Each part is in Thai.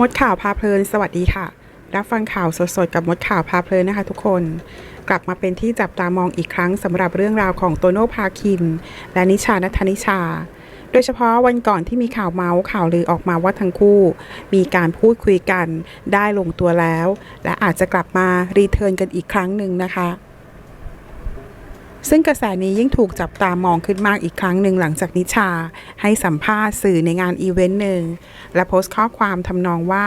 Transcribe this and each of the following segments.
มดข่าวพาเพลิน สวัสดีค่ะ รับฟังข่าวสดๆ กับมดข่าวพาเพลินนะคะทุกคน กลับมาเป็นที่จับตามองอีกครั้งสำหรับเรื่องราวของโตโน่พาคิน และนิชานัทนิชา โดยเฉพาะวันก่อนที่มีข่าวเมาส์ข่าวลือออกมาว่าทั้งคู่ มีการพูดคุยกันได้ลงตัวแล้ว และอาจจะกลับมารีเทิร์นกันอีกครั้งหนึ่งนะคะ ซึ่งกระแสนี้ยิ่งถูกจับตามองขึ้นมากอีกครั้งหนึ่งหลังจากนิชา ให้สัมภาษณ์สื่อในงานอีเวนต์หนึ่ง และโพสต์ข้อความทำนองว่า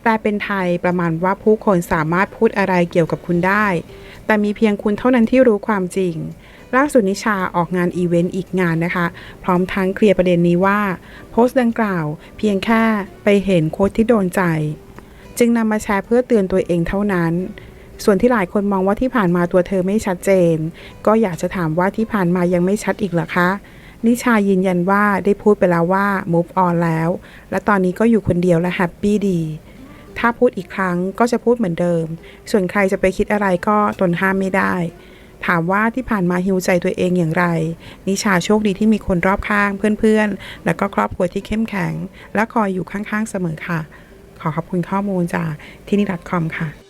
แปลเป็นไทยประมาณว่าผู้คนสามารถพูดอะไรเกี่ยวกับคุณได้ แต่มีเพียงคุณเท่านั้นที่รู้ความจริงล่าสุดนิชาออกงานอีเวนต์อีกงานนะคะ พร้อมทั้งเคลียร์ประเด็นนี้ว่า โพสต์ดังกล่าวเพียงแค่ไปเห็นโค้ดที่โดนใจ จึงนำมาแชร์เพื่อเตือนตัวเองเท่านั้น ส่วนที่หลายคนมองว่าที่ผ่านมาตัวเธอไม่ชัดเจน ก็อยากจะถามว่าที่ผ่านมายังไม่ชัดอีกเหรอคะนิชายืนยันว่าได้พูดไปแล้วว่า move on แล้ว และตอนนี้ก็อยู่คนเดียวและแฮปปี้ดี ถ้าพูดอีกครั้งก็จะพูดเหมือนเดิม ส่วนใครจะไปคิดอะไรก็ตนห้ามไม่ได้ ถามว่าที่ผ่านมาฮิวใจตัวเองอย่างไร นิชาโชคดีที่มีคนรอบข้างเพื่อนๆ และก็ครอบครัวที่เข้มแข็ง และคอยอยู่ข้างๆเสมอค่ะ ขอขอบคุณข้อมูลจากที่นี่ .com ค่ะ